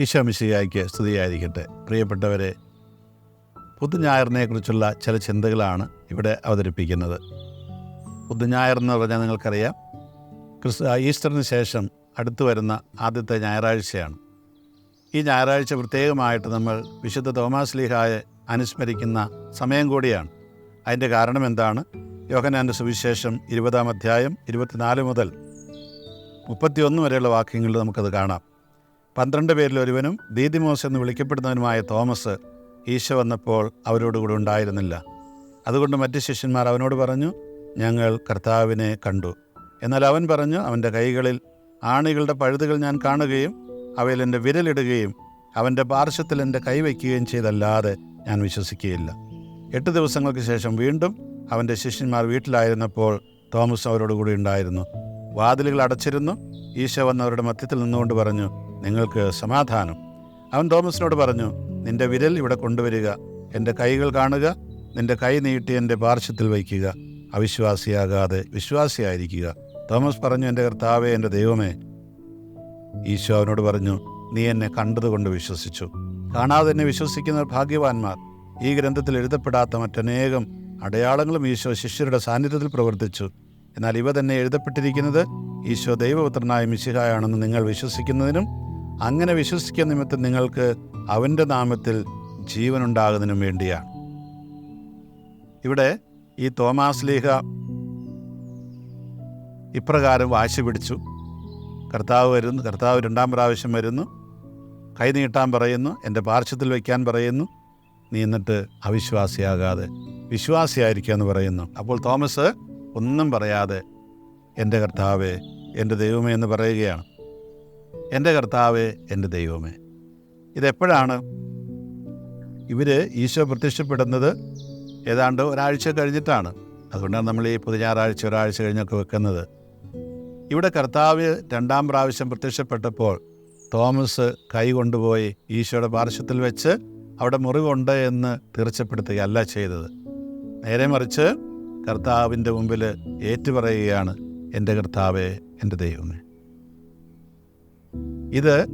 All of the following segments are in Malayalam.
ഈശോമിശിയായിക്ക് സ്തുതിയായിരിക്കട്ടെ. പ്രിയപ്പെട്ടവരെ പുതുഞായറിനെക്കുറിച്ചുള്ള ചില ചിന്തകളാണ് ഇവിടെ അവതരിപ്പിക്കുന്നത്. പുതുഞായർ എന്ന് പറഞ്ഞാൽ നിങ്ങൾക്കറിയാം ക്രിസ് ഈസ്റ്ററിന് ശേഷം അടുത്തു വരുന്ന ആദ്യത്തെ ഞായറാഴ്ചയാണ്. ഈ ഞായറാഴ്ച പ്രത്യേകമായിട്ട് നമ്മൾ വിശുദ്ധ തോമാസ് ലീഹായെ അനുസ്മരിക്കുന്ന സമയം കൂടിയാണ്. അതിന്റെ കാരണം എന്താണ്? യോഹനാന്റെ സുവിശേഷം ഇരുപതാം അധ്യായം ഇരുപത്തിനാല് മുതൽ മുപ്പത്തിയൊന്ന് വരെയുള്ള വാക്യങ്ങളിൽ നമുക്കത് കാണാം. പന്ത്രണ്ട് പേരിൽ ഒരുവനും ദീദിമോസ് എന്ന് വിളിക്കപ്പെടുന്നവനുമായ തോമസ് ഈശോ വന്നപ്പോൾ അവരോടുകൂടെ ഉണ്ടായിരുന്നില്ല. അതുകൊണ്ട് മറ്റ് ശിഷ്യന്മാർ അവനോട് പറഞ്ഞു ഞങ്ങൾ കർത്താവിനെ കണ്ടു. എന്നാൽ അവൻ പറഞ്ഞു അവന്റെ കൈകളിൽ ആണികളുടെ പഴുതുകൾ ഞാൻ കാണുകയും അവയിൽ എന്റെ വിരലിടുകയും അവന്റെ പാർശ്വത്തിൽ എന്റെ കൈവയ്ക്കുകയും ചെയ്തല്ലാതെ ഞാൻ വിശ്വസിക്കുകയില്ല. എട്ട് ദിവസങ്ങൾക്ക് ശേഷം വീണ്ടും അവന്റെ ശിഷ്യന്മാർ വീട്ടിലായിരുന്നപ്പോൾ തോമസ് അവരോടുകൂടി ഉണ്ടായിരുന്നു. വാതിലുകൾ അടച്ചിരുന്നു. ഈശോ വന്നവരുടെ മധ്യത്തിൽ നിന്നുകൊണ്ട് പറഞ്ഞു നിങ്ങൾക്ക് സമാധാനം. അവൻ തോമസിനോട് പറഞ്ഞു നിന്റെ വിരൽ ഇവിടെ കൊണ്ടുവരിക. എന്റെ കൈകൾ കാണുക. നിന്റെ കൈ നീട്ടി എന്റെ പാർശ്വത്തിൽ വയ്ക്കുക. അവിശ്വാസിയാകാതെ വിശ്വാസിയായിരിക്കുക. തോമസ് പറഞ്ഞു എന്റെ കർത്താവേ എന്റെ ദൈവമേ. ഈശോ അവനോട് പറഞ്ഞു നീ എന്നെ കണ്ടതുകൊണ്ട് വിശ്വസിച്ചു. കാണാതെ എന്നെ വിശ്വസിക്കുന്ന ഭാഗ്യവാന്മാർ. ഈ ഗ്രന്ഥത്തിൽ എഴുതപ്പെടാത്ത മറ്റനേകം അടയാളങ്ങളും ഈശോ ശിഷ്യരുടെ സാന്നിധ്യത്തിൽ പ്രവർത്തിച്ചു. എന്നാൽ ഇവ തന്നെ എഴുതപ്പെട്ടിരിക്കുന്നത് ഈശോ ദൈവപുത്രനായ മിശിഹായാണെന്ന് നിങ്ങൾ വിശ്വസിക്കുന്നതിനും അങ്ങനെ വിശ്വസിക്കുന്ന നിമിത്തം നിങ്ങൾക്ക് അവന്റെ നാമത്തിൽ ജീവനുണ്ടാകുന്നതിനും വേണ്ടിയാണ്. ഇവിടെ ഈ തോമാസ് ലീഹ ഇപ്രകാരം വാശി പിടിച്ചു. കർത്താവ് വരുന്നു കർത്താവ് രണ്ടാം പ്രാവശ്യം വരുന്നു. കൈ നീട്ടാൻ പറയുന്നു എന്റെ പാർശ്വത്തിൽ വയ്ക്കാൻ പറയുന്നു. നീ എന്നിട്ട് അവിശ്വാസിയാകാതെ വിശ്വാസിയായിരിക്കുക എന്ന് പറയുന്നു. അപ്പോൾ തോമസ് ഒന്നും പറയാതെ എന്റെ കർത്താവേ എന്റെ ദൈവമേ എന്ന് പറയുകയാണ്. എന്റെ കർത്താവേ എന്റെ ദൈവമേ. ഇതെപ്പോഴാണ് ഇവർ ഈശോ പ്രത്യക്ഷപ്പെടുന്നത്? ഏതാണ്ട് ഒരാഴ്ച കഴിഞ്ഞിട്ടാണ്. അതുകൊണ്ടാണ് നമ്മൾ ഈ പുതുഞാറാഴ്ച ഒരാഴ്ച കഴിഞ്ഞൊക്കെ വെക്കുന്നത്. ഇവിടെ കർത്താവ് രണ്ടാം പ്രാവശ്യം പ്രത്യക്ഷപ്പെട്ടപ്പോൾ തോമസ് കൈ കൊണ്ടുപോയി ഈശോയുടെ പാർശ്വത്തിൽ വെച്ച് അവിടെ മുറിവുണ്ട് എന്ന് തീർച്ചപ്പെടുത്തുകയല്ല ചെയ്തത്. നേരെ മറിച്ച് കർത്താവിന്റെ മുമ്പിൽ ഏറ്റുപറയുകയാണ് എന്റെ കർത്താവേ എന്റെ ദൈവമേ. ഇത്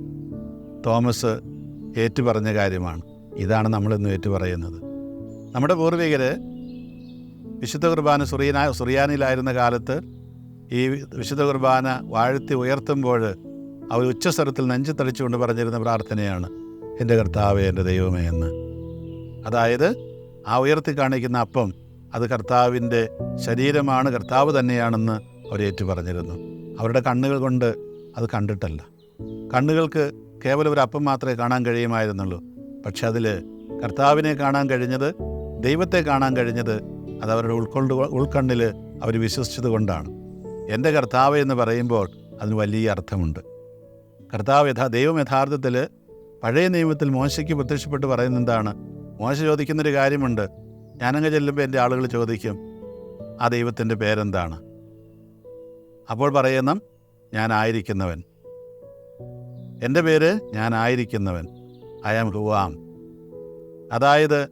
തോമസ് ഏറ്റുപറഞ്ഞ കാര്യമാണ്. ഇതാണ് നമ്മളിന്ന് ഏറ്റുപറയുന്നത്. നമ്മുടെ പൂർവികർ വിശുദ്ധ കുർബാന സുറിയന സുറിയാനിലായിരുന്ന കാലത്ത് ഈ വിശുദ്ധ കുർബാന വാഴ്ത്തി ഉയർത്തുമ്പോൾ അവർ ഉച്ചസ്വരത്തിൽ നെഞ്ചു തളിച്ചുകൊണ്ട് പറഞ്ഞിരുന്ന പ്രാർത്ഥനയാണ് എന്റെ കർത്താവേ എന്റെ ദൈവമേ എന്ന്. അതായത് ആ ഉയർത്തി കാണിക്കുന്ന അപ്പം അത് കർത്താവിന്റെ ശരീരമാണ് കർത്താവ് തന്നെയാണെന്ന് അവർ ഏറ്റു പറഞ്ഞിരുന്നു അവരുടെ കണ്ണുകൾ കൊണ്ട് അത് കണ്ടിട്ടല്ല. കണ്ണുകൾക്ക് കേവലം ഒരു അപ്പം മാത്രമേ കാണാൻ കഴിയുമായിരുന്നുള്ളൂ. പക്ഷെ അതിൽ കർത്താവിനെ കാണാൻ കഴിഞ്ഞത് ദൈവത്തെ കാണാൻ കഴിഞ്ഞത് അത് അവരുടെ ഉൾക്കൊണ്ട് ഉൾക്കണ്ണിൽ അവർ വിശ്വസിച്ചത് കൊണ്ടാണ്. എന്റെ കർത്താവ് എന്ന് പറയുമ്പോൾ അതിന് വലിയ അർത്ഥമുണ്ട്. കർത്താവ് യഥാ ദൈവം യഥാർത്ഥത്തിൽ പഴയ നിയമത്തിൽ മോശയ്ക്ക് പ്രത്യക്ഷപ്പെട്ട് പറയുന്ന എന്താണ്? മോശ ചോദിക്കുന്നൊരു കാര്യമുണ്ട്. ഞാനങ്ങ് ചെല്ലുമ്പോൾ എന്റെ ആളുകൾ ചോദിക്കും ആ ദൈവത്തിന്റെ പേരെന്താണ്? അപ്പോൾ പറയുന്ന ഞാനായിരിക്കുന്നവൻ എന്റെ പേര് ഞാനായിരിക്കുന്നവൻ. ഐ ആം ഹു ആം അതായത്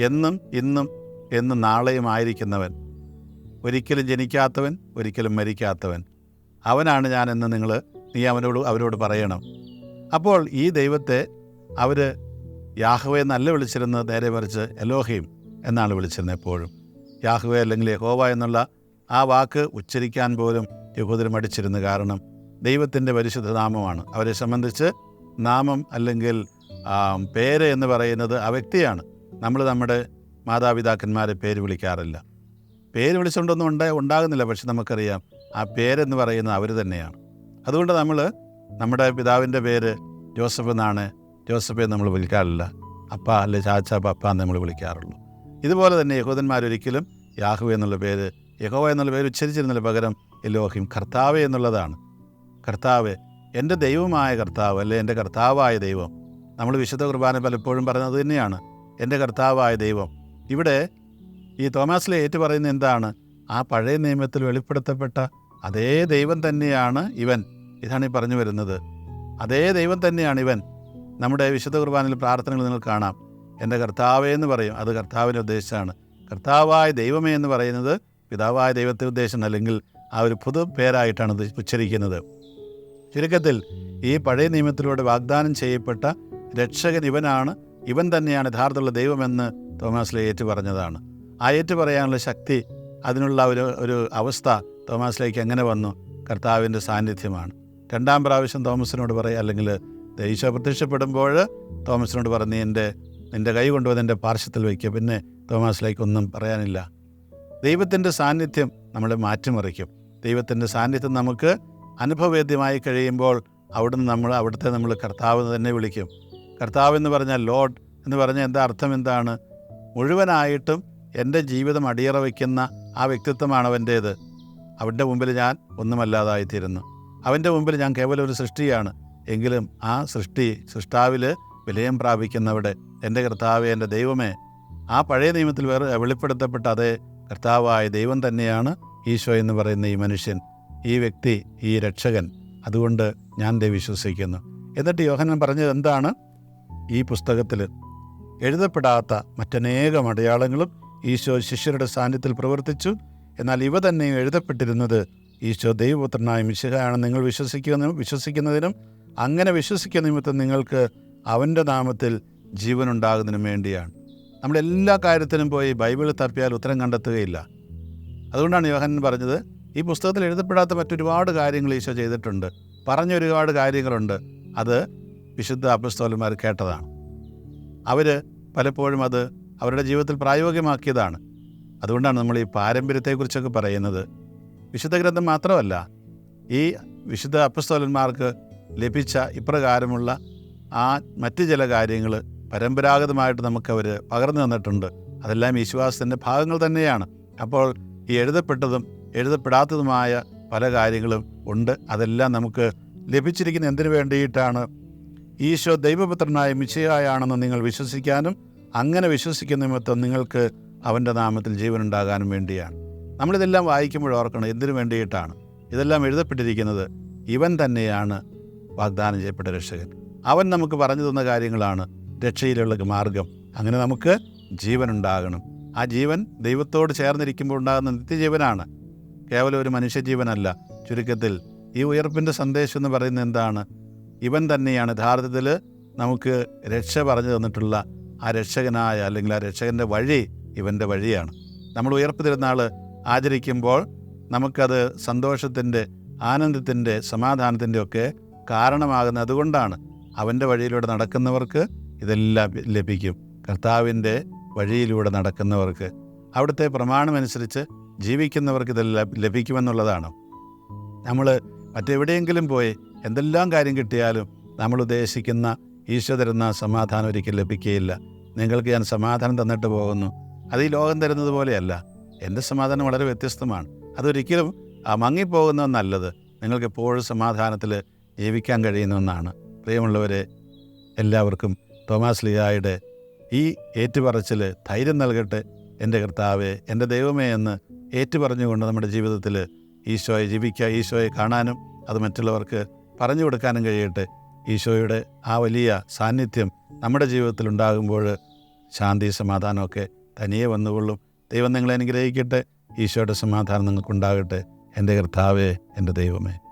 എന്നും ഇന്നും എന്നും നാളെയും ആയിരിക്കുന്നവൻ. ഒരിക്കലും ജനിക്കാത്തവൻ ഒരിക്കലും മരിക്കാത്തവൻ. അവനാണ് ഞാനെന്ന് നിങ്ങൾ നീ അവനോട് അവരോട് പറയണം. അപ്പോൾ ഈ ദൈവത്തെ അവർ യാഹുവെ എന്നല്ല വിളിച്ചിരുന്നത് നേരെ മറിച്ച് എലോഹീം എന്നാണ് വിളിച്ചിരുന്നത് എപ്പോഴും. യാഹുവെ അല്ലെങ്കിൽ യഹോവ എന്നുള്ള ആ വാക്ക് ഉച്ചരിക്കാൻ പോലും യഹൂദർ മടിച്ചിരുന്നു കാരണം ദൈവത്തിന്റെ പരിശുദ്ധ നാമമാണ്. അവരെ സംബന്ധിച്ച് നാമം അല്ലെങ്കിൽ പേര് എന്ന് പറയുന്നത് ആ വ്യക്തിയാണ്. നമ്മൾ നമ്മുടെ മാതാപിതാക്കന്മാരെ പേര് വിളിക്കാറില്ല. പേര് വിളിച്ചുകൊണ്ടൊന്നും ഉണ്ടാ ഉണ്ടാകുന്നില്ല. പക്ഷെ നമുക്കറിയാം ആ പേരെന്ന് പറയുന്നത് അവർ തന്നെയാണ്. അതുകൊണ്ട് നമ്മൾ നമ്മുടെ പിതാവിന്റെ പേര് ജോസഫ് എന്നാണ്. ജോസഫെ നമ്മൾ വിളിക്കാറില്ല. അപ്പ അല്ലെ ചാച്ച പപ്പ എന്ന് നമ്മൾ വിളിക്കാറുള്ളൂ. ഇതുപോലെ തന്നെ യഹൂദന്മാരൊരിക്കലും യാഹു എന്നുള്ള പേര് യഹോവ എന്നുള്ള പേര് ഉച്ചരിച്ചിരുന്നില്ല പകരം എലോഹിം കർത്താവ് എന്നുള്ളതാണ്. കർത്താവ് എന്റെ ദൈവമായ കർത്താവ് അല്ലെ എന്റെ കർത്താവായ ദൈവം? നമ്മൾ വിശുദ്ധ കുർബാന പലപ്പോഴും പറയുന്നത് തന്നെയാണ്. എന്റെ കർത്താവായ ദൈവം. ഇവിടെ ഈ തോമാസിലെ ഏറ്റു പറയുന്ന എന്താണ്? ആ പഴയ നിയമത്തിൽ വെളിപ്പെടുത്തപ്പെട്ട അതേ ദൈവം തന്നെയാണ് ഇവൻ. ഇതാണ് ഈ പറഞ്ഞു വരുന്നത്. അതേ ദൈവം തന്നെയാണ് ഇവൻ. നമ്മുടെ വിശുദ്ധ കുർബാനയിൽ പ്രാർത്ഥനകൾ നിങ്ങൾ കാണാം. എന്റെ കർത്താവേ എന്ന് പറയും. അത് കർത്താവിന്റെ ഉദ്ദേശമാണ്. കർത്താവായ ദൈവമേ എന്ന് പറയുന്നത് പിതാവായ ദൈവത്തെ ഉദ്ദേശം അല്ലെങ്കിൽ ആ ഒരു പുതു പേരായിട്ടാണ് ഇത് ഉച്ചരിക്കുന്നത്. ചുരുക്കത്തിൽ ഈ പഴയ നിയമത്തിലൂടെ വാഗ്ദാനം ചെയ്യപ്പെട്ട രക്ഷകൻ ഇവനാണ്. ഇവൻ തന്നെയാണ് യഥാർത്ഥമുള്ള ദൈവമെന്ന് തോമാസ്ലെ ഏറ്റു പറഞ്ഞതാണ് ആ ഏറ്റു പറയാനുള്ള ശക്തി അതിനുള്ള ഒരു ഒരു അവസ്ഥ തോമാസിലേക്ക് എങ്ങനെ വന്നു? കർത്താവിന്റെ സാന്നിധ്യമാണ്. രണ്ടാം പ്രാവശ്യം തോമസിനോട് പറയുക അല്ലെങ്കിൽ ഈശോ പ്രത്യക്ഷപ്പെടുമ്പോൾ തോമസിനോട് പറഞ്ഞ് എന്റെ നിന്റെ കൈ കൊണ്ടുവന്ന് എന്റെ പാർശ്വത്തിൽ വയ്ക്കുക പിന്നെ തോമാസിലേക്ക് ഒന്നും പറയാനില്ല. ദൈവത്തിന്റെ സാന്നിധ്യം നമ്മളെ മാറ്റിമറിക്കും. ദൈവത്തിന്റെ സാന്നിധ്യം നമുക്ക് അനുഭവവേദ്യമായി കഴിയുമ്പോൾ അവിടുന്ന് നമ്മൾ അവിടുത്തെ നമ്മൾ കർത്താവ് തന്നെ വിളിക്കും. കർത്താവ് എന്ന് പറഞ്ഞാൽ ലോഡ് എന്ന് പറഞ്ഞാൽ എന്താ അർത്ഥം എന്താണ്? മുഴുവനായിട്ടും എന്റെ ജീവിതം അടിയറ വയ്ക്കുന്ന ആ വ്യക്തിത്വമാണ് അവന്റേത്. അവന്റെ മുമ്പിൽ ഞാൻ ഒന്നുമല്ലാതായിത്തീരുന്നു. അവന്റെ മുമ്പിൽ ഞാൻ കേവലം ഒരു സൃഷ്ടിയാണ്. എങ്കിലും ആ സൃഷ്ടി സൃഷ്ടാവിൽ വിലയം പ്രാപിക്കുന്നവിടെ എന്റെ കർത്താവ് എന്റെ ദൈവമേ. ആ പഴയ നിയമത്തിൽ വേറെ വെളിപ്പെടുത്തപ്പെട്ട അതേ കർത്താവായ ദൈവം തന്നെയാണ് ഈശോ എന്ന് പറയുന്ന ഈ മനുഷ്യൻ. ഈ വ്യക്തി ഈ രക്ഷകൻ. അതുകൊണ്ട് ഞാൻ ദൈവം വിശ്വസിക്കുന്നു. എന്നിട്ട് യോഹനൻ പറഞ്ഞത് എന്താണ്? ഈ പുസ്തകത്തിൽ എഴുതപ്പെടാത്ത മറ്റനേകം അടയാളങ്ങളും ഈശോ ശിഷ്യരുടെ സാന്നിധ്യത്തിൽ പ്രവർത്തിച്ചു. എന്നാൽ ഇവ തന്നെയും എഴുതപ്പെട്ടിരുന്നത് ഈശോ ദൈവപുത്രനായ മിശിഹയാണ് നിങ്ങൾ വിശ്വസിക്കുന്ന വിശ്വസിക്കുന്നതിനും അങ്ങനെ വിശ്വസിക്കുന്ന നിമിത്തം നിങ്ങൾക്ക് അവന്റെ നാമത്തിൽ ജീവനുണ്ടാകുന്നതിനും വേണ്ടിയാണ്. നമ്മൾ എല്ലാ കാര്യത്തിനും പോയി ബൈബിൾ തപ്പിയാൽ ഉത്തരം കണ്ടെത്തുകയില്ല. അതുകൊണ്ടാണ് യോഹൻ പറഞ്ഞത് ഈ പുസ്തകത്തിൽ എഴുതപ്പെടാത്ത മറ്റൊരുപാട് കാര്യങ്ങൾ ഈശോ ചെയ്തിട്ടുണ്ട്. പറഞ്ഞ ഒരുപാട് കാര്യങ്ങളുണ്ട്. അത് വിശുദ്ധ അപ്പസ്തോലന്മാർ കേട്ടതാണ്. അവർ പലപ്പോഴും അത് അവരുടെ ജീവിതത്തിൽ പ്രായോഗികമാക്കിയതാണ്. അതുകൊണ്ടാണ് നമ്മൾ ഈ പാരമ്പര്യത്തെക്കുറിച്ചൊക്കെ പറയുന്നത്. വിശുദ്ധ ഗ്രന്ഥം മാത്രമല്ല ഈ വിശുദ്ധ അപ്പസ്തോലന്മാർക്ക് ലഭിച്ച ഇപ്രകാരമുള്ള ആ മറ്റ് ചില കാര്യങ്ങൾ പരമ്പരാഗതമായിട്ട് നമുക്കവർ പകർന്നു തന്നിട്ടുണ്ട്. അതെല്ലാം വിശ്വാസത്തിന്റെ ഭാഗങ്ങൾ തന്നെയാണ്. അപ്പോൾ ഈ എഴുതപ്പെട്ടതും എഴുതപ്പെടാത്തതുമായ പല കാര്യങ്ങളും ഉണ്ട്. അതെല്ലാം നമുക്ക് ലഭിച്ചിരിക്കുന്ന എന്തിനു വേണ്ടിയിട്ടാണ്? ഈശോ ദൈവപുത്രനായ മിശയായാണെന്ന് നിങ്ങൾ വിശ്വസിക്കാനും അങ്ങനെ വിശ്വസിക്കുന്ന നിമിത്തം നിങ്ങൾക്ക് അവന്റെ നാമത്തിൽ ജീവനുണ്ടാകാനും വേണ്ടിയാണ്. നമ്മളിതെല്ലാം വായിക്കുമ്പോൾ ഓർക്കണം എന്തിനു വേണ്ടിയിട്ടാണ്? ഇതെല്ലാം എഴുതപ്പെട്ടിരിക്കുന്നത് ഇവൻ തന്നെയാണ് വാഗ്ദാനം ചെയ്യപ്പെട്ട രക്ഷകൻ. അവൻ നമുക്ക് പറഞ്ഞു തന്ന കാര്യങ്ങളാണ് രക്ഷയിലുള്ള മാർഗം. അങ്ങനെ നമുക്ക് ജീവനുണ്ടാകണം. ആ ജീവൻ ദൈവത്തോട് ചേർന്നിരിക്കുമ്പോൾ ഉണ്ടാകുന്ന നിത്യജീവനാണ്. കേവലം ഒരു മനുഷ്യജീവനല്ല. ചുരുക്കത്തിൽ ഈ ഉയർപ്പിന്റെ സന്ദേശം എന്ന് പറയുന്നത് എന്താണ്? ഇവൻ തന്നെയാണ്. യഥാർത്ഥത്തിൽ നമുക്ക് രക്ഷ പറഞ്ഞു തന്നിട്ടുള്ള ആ രക്ഷകനായ അല്ലെങ്കിൽ ആ രക്ഷകന്റെ വഴി ഇവന്റെ വഴിയാണ്. നമ്മൾ ഉയർപ്പ് തിരുന്നാൾ ആചരിക്കുമ്പോൾ നമുക്കത് സന്തോഷത്തിന്റെ ആനന്ദത്തിന്റെ സമാധാനത്തിന്റെ ഒക്കെ കാരണമാകുന്നത് അതുകൊണ്ടാണ്. അവന്റെ വഴിയിലൂടെ നടക്കുന്നവർക്ക് ഇതെല്ലാം ലഭിക്കും. കർത്താവിന്റെ വഴിയിലൂടെ നടക്കുന്നവർക്ക്. അവിടുത്തെ പ്രമാണമനുസരിച്ച് ജീവിക്കുന്നവർക്ക് ഇത് ലഭിക്കുമെന്നുള്ളതാണ്. നമ്മൾ മറ്റെവിടെയെങ്കിലും പോയി എന്തെല്ലാം കാര്യം കിട്ടിയാലും നമ്മൾ ഉദ്ദേശിക്കുന്ന ഈശോ തരുന്ന സമാധാനം ഒരിക്കലും ലഭിക്കുകയില്ല. നിങ്ങൾക്ക് ഞാൻ സമാധാനം തന്നിട്ട് പോകുന്നു. അത് ഈ ലോകം തരുന്നത് പോലെയല്ല. എന്റെ സമാധാനം വളരെ വ്യത്യസ്തമാണ്. അതൊരിക്കലും മങ്ങിപ്പോകുന്ന നല്ലത്. നിങ്ങൾക്ക് എപ്പോഴും സമാധാനത്തിൽ ജീവിക്കാൻ കഴിയുന്ന ഒന്നാണ്. പ്രിയമുള്ളവരെ എല്ലാവർക്കും തോമാസ് ലിയായുടെ ഈ ഏറ്റുപറച്ചിൽ ധൈര്യം നൽകട്ടെ. എന്റെ കർത്താവെ എന്റെ ദൈവമേ എന്ന് ഏറ്റുപറഞ്ഞുകൊണ്ട് നമ്മുടെ ജീവിതത്തിൽ ഈശോയെ ജീവിക്കുക ഈശോയെ കാണാനും അത് മറ്റുള്ളവർക്ക് പറഞ്ഞു കൊടുക്കാനും കഴിയട്ടെ. ഈശോയുടെ ആ വലിയ സാന്നിധ്യം നമ്മുടെ ജീവിതത്തിൽ ഉണ്ടാകുമ്പോൾ ശാന്തി സമാധാനമൊക്കെ തനിയെ വന്നുകൊള്ളും. ദൈവം നിങ്ങളെ അനുഗ്രഹിക്കട്ടെ. ഈശോയുടെ സമാധാനം നിങ്ങൾക്കുണ്ടാകട്ടെ. എന്റെ കർത്താവേ എന്റെ ദൈവമേ.